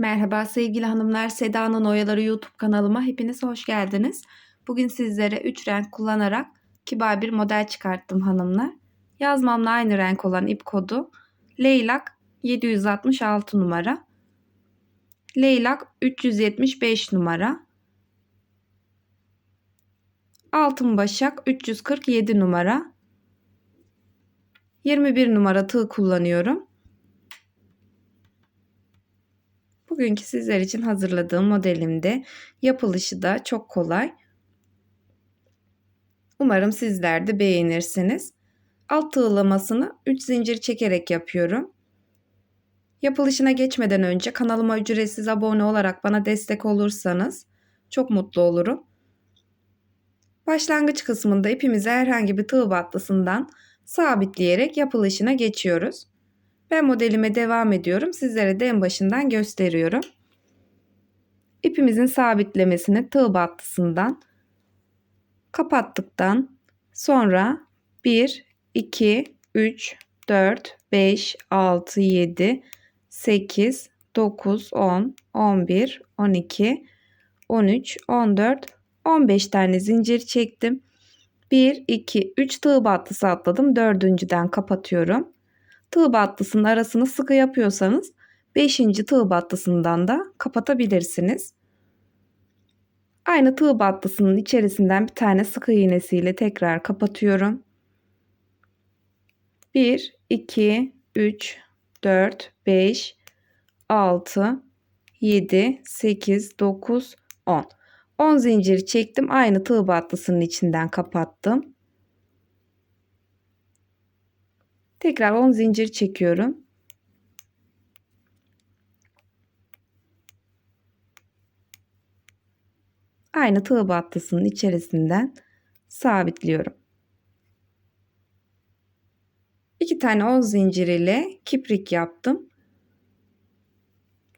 Merhaba sevgili hanımlar, Seda'nın Oyaları YouTube kanalıma hepiniz hoş geldiniz. Bugün sizlere 3 renk kullanarak kibar bir model çıkarttım hanımlar. Yazmamla aynı renk olan ip kodu Leylak 766 numara. Leylak 375 numara. Altın Başak 347 numara. 21 numara tığ kullanıyorum. Bugünkü sizler için hazırladığım modelimde yapılışı da çok kolay. Umarım sizler de beğenirsiniz. Alt tığlamasını 3 zincir çekerek yapıyorum. Yapılışına geçmeden önce kanalıma ücretsiz abone olarak bana destek olursanız çok mutlu olurum. Başlangıç kısmında ipimizi herhangi bir tığ battısından sabitleyerek yapılışına geçiyoruz. Ben modelime devam ediyorum. Sizlere de en başından gösteriyorum. İpimizin sabitlemesini tığ battısından kapattıktan sonra 1, 2, 3, 4, 5, 6, 7, 8, 9, 10, 11, 12, 13, 14, 15 tane zincir çektim. 1, 2, 3 tığ battısı atladım. Dördüncüden kapatıyorum tığ battısının arasını sıkı yapıyorsanız 5. tığ battısından da kapatabilirsiniz. Aynı tığ battısının içerisinden bir tane sık iğnesiyle tekrar kapatıyorum. 1, 2, 3, 4, 5, 6, 7, 8, 9, 10. 10 zincir çektim. Aynı tığ battısının içinden kapattım. Tekrar 10 zincir çekiyorum. Aynı tığ battısının içerisinden sabitliyorum. İki tane 10 zincir ile kiprik yaptım.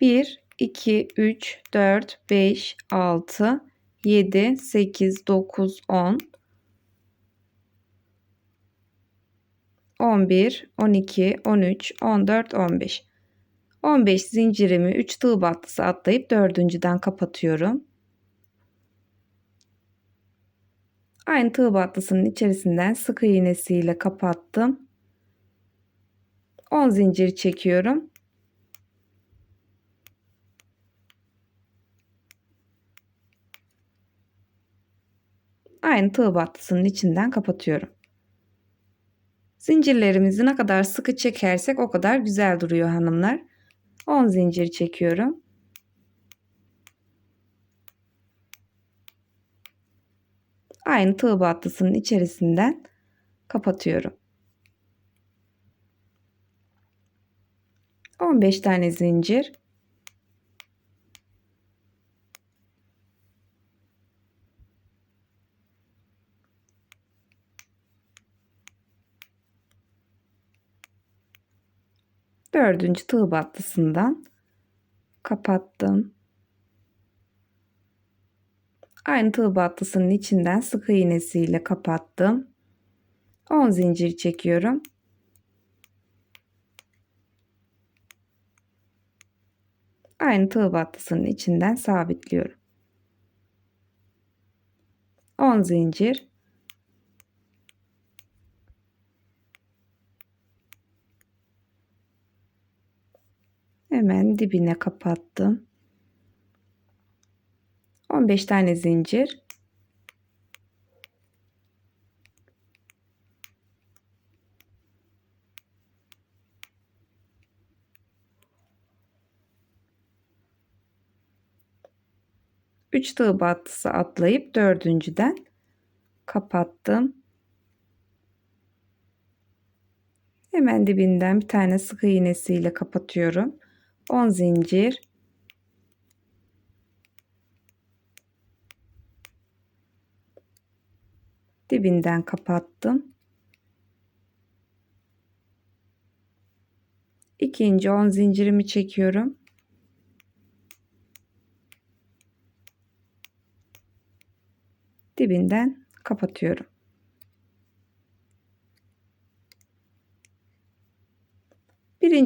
1, 2, 3, 4, 5, 6, 7, 8, 9, 10. 11, 12, 13, 14, 15. 15 zincirimi 3 tığ battısı atlayıp dördüncüden kapatıyorum. Aynı tığ battısının içerisinden sık iğnesiyle kapattım. 10 zincir çekiyorum. Aynı tığ battısının içinden kapatıyorum. Zincirlerimizi ne kadar sıkı çekersek o kadar güzel duruyor hanımlar. 10 zincir çekiyorum. Aynı tığ battısının içerisinden kapatıyorum. 15 tane zincir dördüncü tığ battısından kapattım. Aynı tığ battısının içinden sık iğnesiyle kapattım. 10 zincir çekiyorum. Aynı tığ battısının içinden sabitliyorum. 10 zincir Hemen dibine kapattım. 15 tane zincir. Üç tığ battısı atlayıp dördüncüden kapattım. Hemen dibinden bir tane sık iğnesiyle kapatıyorum. 10 zincir dibinden kapattım. İkinci 10 zincirimi çekiyorum. Dibinden kapatıyorum.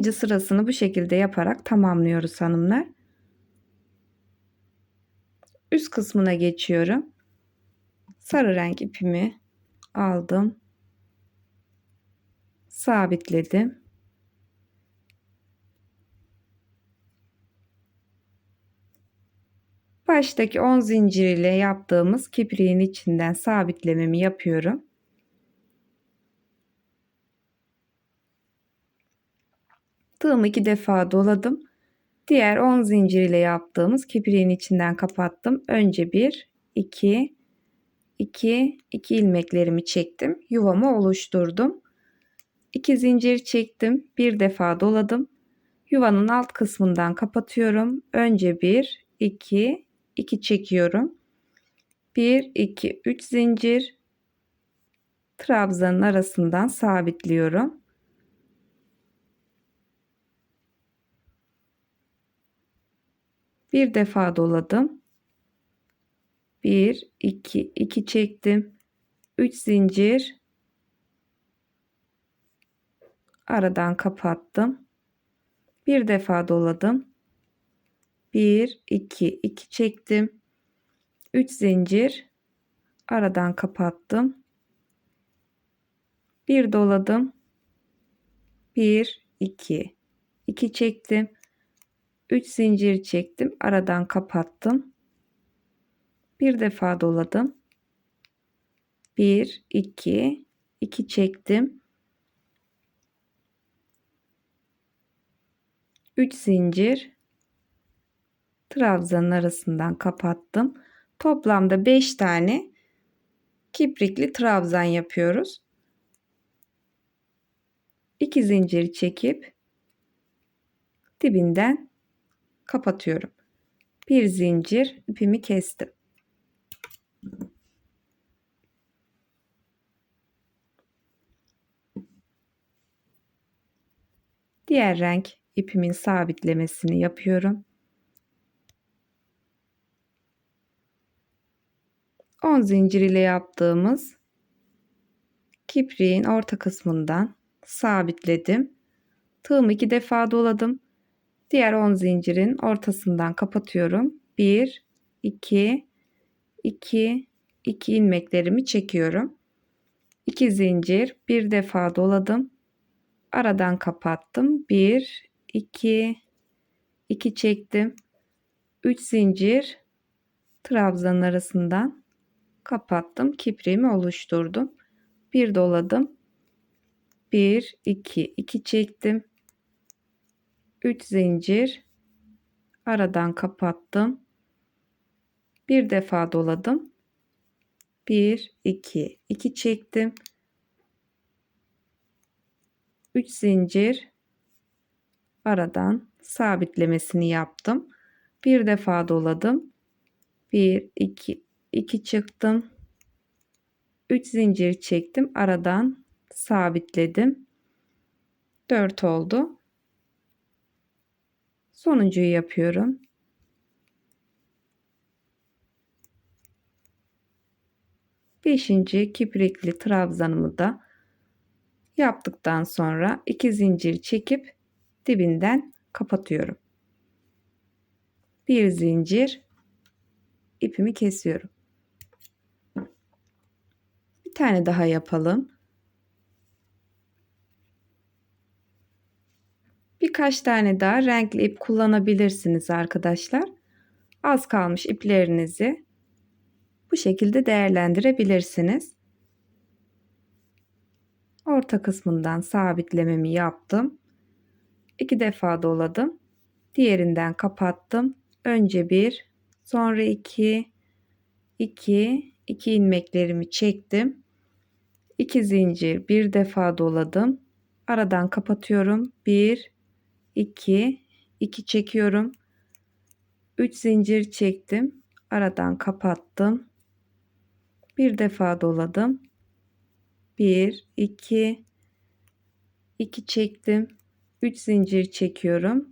Birinci sırasını bu şekilde yaparak tamamlıyoruz hanımlar. Üst kısmına geçiyorum. Sarı renk ipimi aldım. Sabitledim. Baştaki 10 zincir ile yaptığımız kipriğin içinden sabitlememi yapıyorum. Tığımı iki defa doladım. Diğer 10 zincir ile yaptığımız kipriğin içinden kapattım. Önce 1, 2, 2, 2 ilmeklerimi çektim. Yuvamı oluşturdum. 2 zincir çektim. Bir defa doladım. Yuvanın alt kısmından kapatıyorum. Önce 1, 2, 2 çekiyorum. 1, 2, 3 zincir. Trabzanın arasından sabitliyorum. Bir defa doladım. 1 2 2 çektim. 3 zincir aradan kapattım. Bir defa doladım. 1 2 2 çektim. 3 zincir aradan kapattım. Bir doladım. 1 2 2 çektim. 3 zincir çektim. Aradan kapattım. Bir defa doladım. 1 2 2 çektim. 3 zincir trabzanın arasından kapattım. Toplamda 5 tane kiprikli trabzan yapıyoruz. 2 zincir çekip dibinden kapatıyorum. Bir zincir ipimi kestim. Diğer renk ipimin sabitlemesini yapıyorum. 10 zincir ile yaptığımız kipriğin orta kısmından sabitledim. Tığımı iki defa doladım. Diğer 10 zincirin ortasından kapatıyorum. 1 2 2 2 ilmeklerimi çekiyorum. 2 zincir bir defa doladım. Aradan kapattım. 1 2 2 çektim. 3 zincir trabzanın arasından kapattım. Kipriğimi oluşturdum. Bir doladım. 1 2 2 çektim. 3 zincir aradan kapattım. Bir defa doladım. 1 2 2 çektim. 3 zincir aradan sabitlemesini yaptım. Bir defa doladım. 1 2 2 çıktım. 3 zincir çektim. Aradan sabitledim. 4 oldu. Sonuncuyu yapıyorum. Beşinci kiprikli trabzanımı da yaptıktan sonra iki zincir çekip dibinden kapatıyorum. Bir zincir ipimi kesiyorum. Bir tane daha yapalım. Birkaç tane daha renkli ip kullanabilirsiniz arkadaşlar. Az kalmış iplerinizi bu şekilde değerlendirebilirsiniz. Orta kısmından sabitlememi yaptım. İki defa doladım. Diğerinden kapattım. Önce bir, sonra iki, iki, iki ilmeklerimi çektim. İki zincir bir defa doladım. Aradan kapatıyorum. Bir, 2 2 çekiyorum. 3 zincir çektim. Aradan kapattım. Bir defa doladım. 1 2 2 çektim. 3 zincir çekiyorum.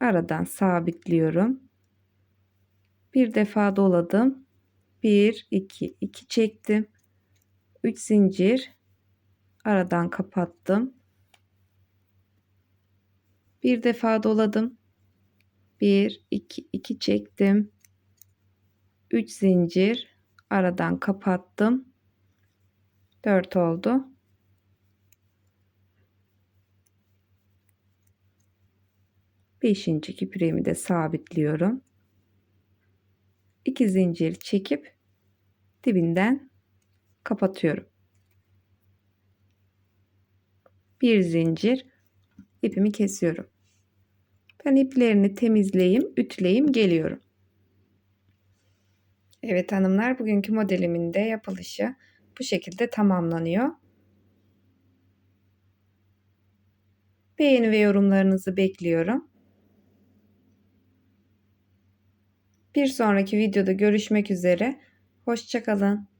Aradan sabitliyorum. Bir defa doladım. 1 2 2 çektim. 3 zincir. Aradan kapattım bir defa doladım. 1 2 2 çektim. 3 zincir aradan kapattım. 4 oldu. Beşinci kipriğimi de sabitliyorum. 2 zincir çekip dibinden kapatıyorum. Bir zincir ipimi kesiyorum. Ben iplerini temizleyeyim, ütüleyeyim, geliyorum. Evet hanımlar, bugünkü modelimin de yapılışı bu şekilde tamamlanıyor. Beğeni ve yorumlarınızı bekliyorum. Bir sonraki videoda görüşmek üzere. Hoşçakalın.